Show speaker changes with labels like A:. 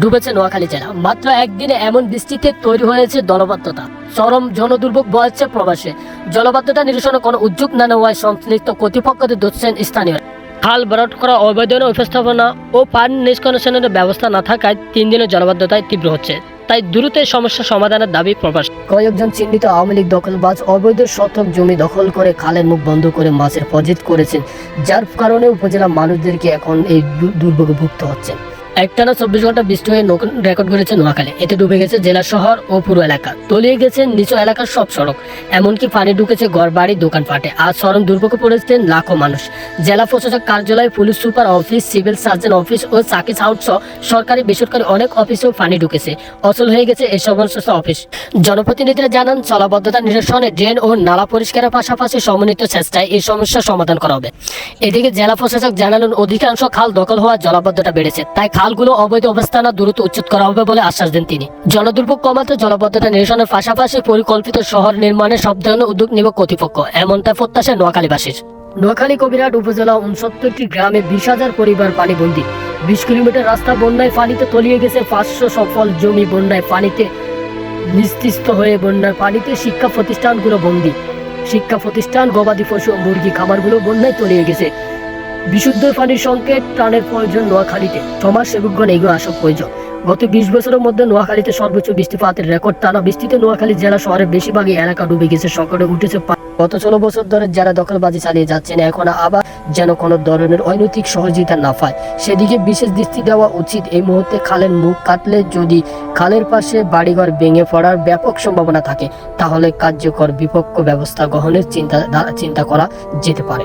A: ডুবেছে নোয়াখালী জেলা। মাত্র একদিনে এমন বৃষ্টিতে তৈরি হয়েছে চরম জনদুর্ভোগ প্রবাসে। জলবদ্ধতা নিরসনে কোনো উদ্যোগ না নেওয়ায় সংশ্লিষ্ট ধরছেন স্থানীয়। খাল করা উপস্থাপনা ও পানি ব্যবস্থা না থাকায় তিন দিনের জলবদ্ধতায় তীব্র হচ্ছে। তাই দ্রুত সমস্যা সমাধানের দাবি প্রকাশ কয়েকজন চিহ্নিত আওয়ামী লীগ দখলবাজ অবৈধ শতক জমি দখল করে খালের মুখ বন্ধ করে মাছের পজিট করেছেন, যার কারণে উপজেলা মানুষদেরকে এখন এই দুর্ভোগে ভুগতে হচ্ছে। একটানা চব্বিশ ঘণ্টা বৃষ্টি হয়ে রেকর্ড করেছে নোয়াখালী। এতে ডুবে গেছে জেলা শহর ও পুরো এলাকা। তলিয়ে গেছে নিচু এলাকার সব সড়ক। এমনকি পানি ঢুকেছে ঘর বাড়ি দোকানপাটে। আজ চরম দুর্ভোগে পড়েছেন লাখো মানুষ। জেলা প্রশাসক কার্যালয়, police super office, civil surgeon office ও চাকিস হাউস সরকারি বেসরকারি অনেক অফিসেও পানি ঢুকেছে। অচল হয়ে গেছে এই সমস্ত অফিস। জনপ্রতিনিধিরা জানান, চলাবদ্ধতা নিরসনে ড্রেন ও নালা পরিষ্কারের পাশাপাশি সমন্বিত চেষ্টায় এই সমস্যার সমাধান করা হবে। এদিকে জেলা প্রশাসক জানালেন, অধিকাংশ খাল দখল হওয়ার জলাবদ্ধতা বেড়েছে। তাই খালগুলো অবৈধ অবস্থানে দ্রুত উচ্ছেদ করা হবে বলে আশ্বাস দেন তিনি। জনদুর্ভোগ কমাতে জলাবদ্ধতা নিরসনের পাশাপাশি পরিকল্পিত শহর নির্মাণের সব ধরনের উদ্যোগ নেবে কর্তৃপক্ষ, এমনটা প্রত্যাশা নোয়াখালীবাসীর। নোয়াখালী কবিরাট উপজেলা উনসত্তরটি গ্রামে বিশ হাজার পরিবার পানিবন্দী বিশ কিলোমিটার রাস্তা বন্যায় পানিতে তলিয়ে গেছে পাঁচশো সফল জমি বন্যায় পানিতে নিস্তিস্ত হয়ে বন্যার পানিতে শিক্ষা প্রতিষ্ঠানগুলো বন্দী। শিক্ষা প্রতিষ্ঠান, গবাদি পশু মুরগি খামারগুলো বন্যায় তলিয়ে গেছে। বিশুদ্ধ পানির সংকেত প্রাণের প্রয়োজন নোয়াখালীতে। সমাজ সেবকগণ এগুলো আসক প্রয়োজন। গত বিশ বছরের মধ্যে নোয়াখালীতে সর্বোচ্চ বৃষ্টিপাতের রেকর্ড টানা বৃষ্টিতে নোয়াখালী জেলা শহরের বেশিরভাগই এলাকা ডুবে গেছে, সংকটে উঠেছে গত ষোলো বছর ধরে যারা দখলবাজি চালিয়ে যাচ্ছেন, এখন আবার যেন কোনো ধরনের অনৈতিক সহযোগিতা না পায়। সেদিকে বিশেষ দৃষ্টি দেওয়া উচিত। এই মুহূর্তে খালের মুখ কাটলে যদি খালের পাশে বাড়িঘর ভেঙে পড়ার ব্যাপক সম্ভাবনা থাকে, তাহলে কার্যকর বিপক্ষ ব্যবস্থা গ্রহণের চিন্তা চিন্তা করা যেতে পারে।